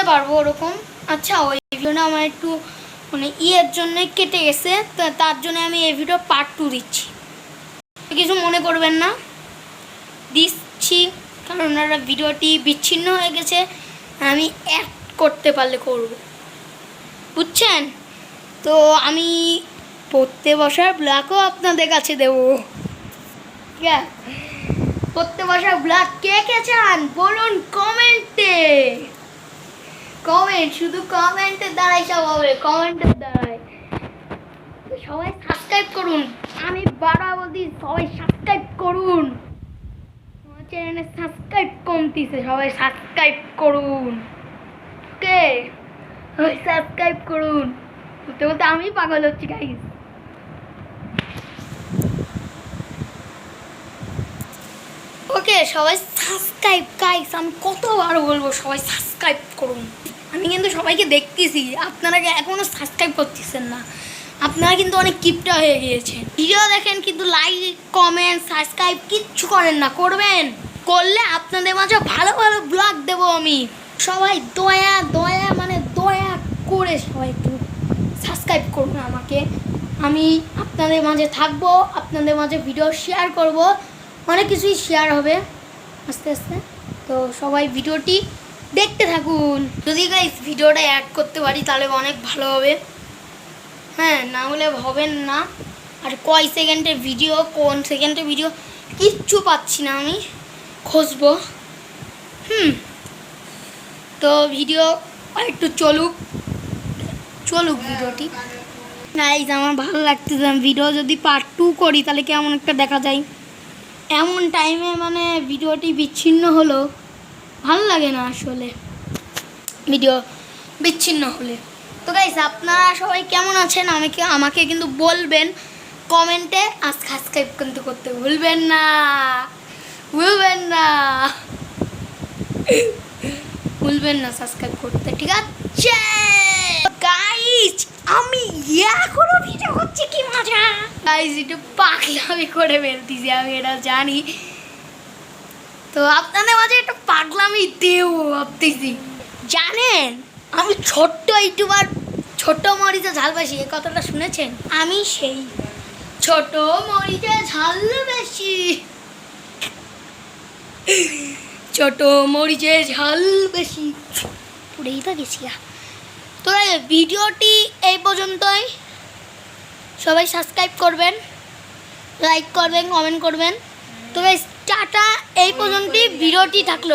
করতে পারব ওরকম। আচ্ছা ওই ভিডিওটা আমার একটু মানে ইয়ের জন্য কেটে গেছে তার জন্য আমি এই ভিডিও পার্ট টু দিচ্ছি। কিছু মনে করবেন না। দিচ্ছি, কারণ ওনারা ভিডিওটি বিচ্ছিন্ন হয়ে গেছে, আমি অ্যাড করতে পারলে করব। বুঝছেন? তো আমি পড়তে বসার ব্লগও আপনাদের কাছে দেবো। ঠিক পড়তে বসার ব্লগ কে কে চান? বলুন কমেন্টে কমেন্ট শুধু কমেন্টের দ্বারাই সব হবে কমেন্টের দ্বারাই। সবাই সাবস্ক্রাইব করুন। আমি বারবার বলছি সবাই সাবস্ক্রাইব করুন। আমার চ্যানেলে সাবস্ক্রাইব কমতিছে, সবাই সাবস্ক্রাইব করুন। ওকে সবাই সাবস্ক্রাইব করুন। বলতে বলতে আমি পাগল হচ্ছি গাইস ওকে সবাই সাবস্ক্রাইব গাইস আমি কতবার বলব সবাই সাবস্ক্রাইব করুন। আমি কিন্তু সবাইকে দেখতেছি। আপনারা এখনও সাবস্ক্রাইব করতেছেন না? আপনারা কিন্তু অনেক কিপটা হয়ে গিয়েছেন। ভিডিও দেখেন, কিন্তু লাইক কমেন্ট সাবস্ক্রাইব কিচ্ছু করেন না, করবেন। করলে আপনাদের মাঝে ভালো ভালো ব্লগ দেবো আমি। সবাই দয়া দয়া মানে দয়া করে সবাই একটু সাবস্ক্রাইব করুন আমাকে। আমি আপনাদের মাঝে থাকব, আপনাদের মাঝে ভিডিও শেয়ার করব। অনেক কিছুই শেয়ার হবে। আস্তে আস্তে। তো সবাই ভিডিওটি দেখতে থাকুন। যদি গাইস ভিডিওটা অ্যাড করতে পারি, তাহলে অনেক ভালো হবে। হ্যাঁ না হলে হবেন না। আর কয় সেকেন্ডের ভিডিও কোন সেকেন্ডের ভিডিও কিচ্ছু পাচ্ছি না আমি। খুঁজবো। হুম। তো ভিডিও একটু চলুক। চলুক ভিডিওটি গাইজ আমার ভালো লাগতেছে ভিডিও যদি পার্ট টু করি, তাহলে কেমন একটা দেখা যায়। এমন টাইমে মানে ভিডিওটি বিচ্ছিন্ন হলো। ভালো লাগে না আসলে। ভিডিও বিচ্ছিন্ন হলে। তো গাইস আপনারা সবাই কেমন আছেন? আমাকে আমাকে কিন্তু বলবেন কমেন্টে আর সাবস্ক্রাইব কিন্তু করতে ভুলবেন না। ভুলবেন না। ভুলবেন না সাবস্ক্রাইব করতে, ঠিক আছে? গাইস আমি এখনও ভিডিও করছি কি মজা? গাইস একটু পাগলামি করে ফেলতেছি আমি এটা জানি। তো আপনাদের মাঝে একটু পাগলামি দেও ভাবতেছি। জানেন, আমি ছোট্ট ইউটিউবার ছোট মরিচে ঝালবাসি এই কথাটা শুনেছেন? আমি সেই ছোট মরিচে ঝাল বেশি। ছোট মরিচে ঝাল বেশি। পুরেই তো গেছি তো ভিডিওটি এই পর্যন্তই। সবাই সাবস্ক্রাইব করবেন লাইক করবেন কমেন্ট করবেন। তো টাটা এই পর্যন্তই। ভিডিওটি থাকল।